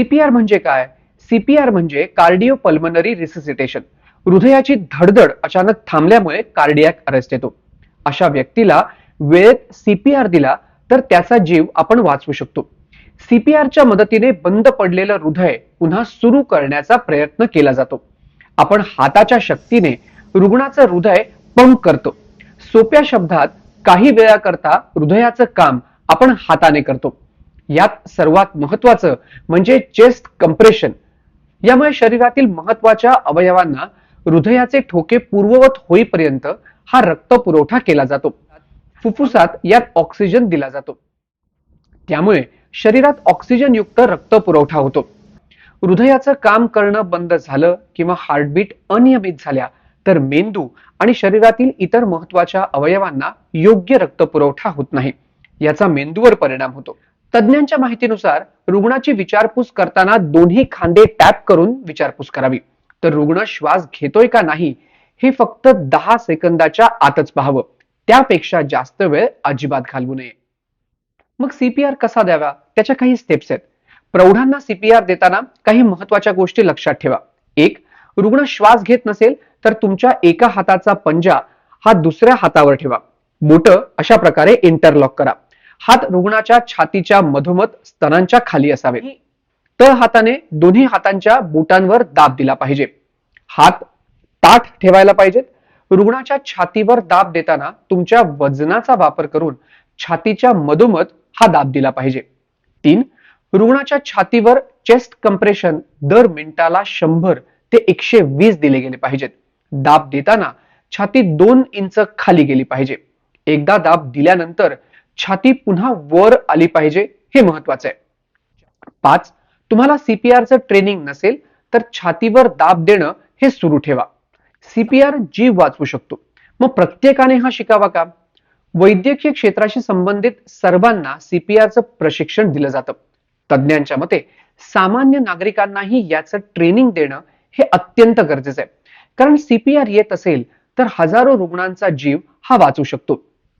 CPR म्हणजे काय? CPR म्हणजे कार्डिओ पल्मनरी रिसिसिटेशन. हृदयाची धडधड अचानक थांबल्यामुळे कार्डियाक अरेस्ट येतो. अशा व्यक्तीला वेळेत सीपीआर दिला तर त्याचा जीव आपण वाचवू शकतो. सीपीआरच्या मदतीने बंद पडलेलं हृदय पुन्हा सुरू करण्याचा प्रयत्न केला जातो. आपण हाताच्या शक्तीने रुग्णाचं हृदय पंप करतो. सोप्या शब्दात काही वेळाकरता हृदयाचं काम आपण हाताने करतो. यात सर्वात महत्वाचं म्हणजे चेस्ट कंप्रेशन यामुळे शरीरातील महत्त्वाच्या अवयवांना हृदयाचे ठोके पूर्ववत होईपर्यंत हा रक्त पुरवठा केला जातो. फुफ्फुसात यात ऑक्सिजन दिला जातो. त्यामुळे शरीरात ऑक्सिजन युक्त रक्त पुरवठा होतो. हृदयाचं काम करणं बंद झालं किंवा हार्टबीट अनियमित झाल्या तर मेंदू आणि शरीरातील इतर महत्त्वाच्या अवयवांना योग्य रक्त पुरवठा होत नाही. याचा मेंदूवर परिणाम होतो. तज्ज्ञांच्या माहितीनुसार रुग्णाची विचारपूस करताना दोन्ही खांदे टॅप करून विचारपूस करावी. तर रुग्ण श्वास घेतोय का नाही हे फक्त दहा सेकंदाच्या आतच पाहावं. त्यापेक्षा जास्त वेळ अजिबात घालवू नये. मग सीपीआर कसा द्यावा? त्याच्या काही स्टेप्स आहेत. प्रौढांना सीपीआर देताना काही महत्त्वाच्या गोष्टी लक्षात ठेवा. एक रुग्ण श्वास घेत नसेल तर तुमच्या एका हाताचा पंजा हा दुसऱ्या हातावर ठेवा. बोट अशा प्रकारे इंटरलॉक करा. हात रुग्णाच्या छातीच्या मधोमध स्तनांच्या खाली असावे तळ हाताने दोन्ही हातांच्या बोटांवर दाब दिला पाहिजे. हात ताठ ठेवायला पाहिजेत. रुग्णाच्या छातीवर दाब देताना तुमच्या वजनाचा वापर करून छातीच्या मधोमध हा दाब दिला पाहिजे. तीन रुग्णाच्या छातीवर चेस्ट कंप्रेशन दर मिनिटाला शंभर ते एकशे वीस दिले गेले पाहिजेत. दाब देताना छाती दोन इंच खाली गेली पाहिजे. एकदा दाब दिल्यानंतर छाती पुन्हा वर आली पाहिजे हे महत्वाचं आहे. पाच तुम्हाला सीपीआरचं ट्रेनिंग नसेल तर छातीवर दाब देणं हे सुरू ठेवा. सीपीआर जीव वाचवू शकतो. मग प्रत्येकाने हा शिकावा का? वैद्यकीय क्षेत्राशी संबंधित सर्वांना सीपीआरचं प्रशिक्षण दिलं जातं. तज्ज्ञांच्या मते सामान्य नागरिकांनाही याचं ट्रेनिंग देणं हे अत्यंत गरजेचं आहे. कारण सीपीआर येत असेल तर हजारो रुग्णांचा जीव हा वाचू शकतो.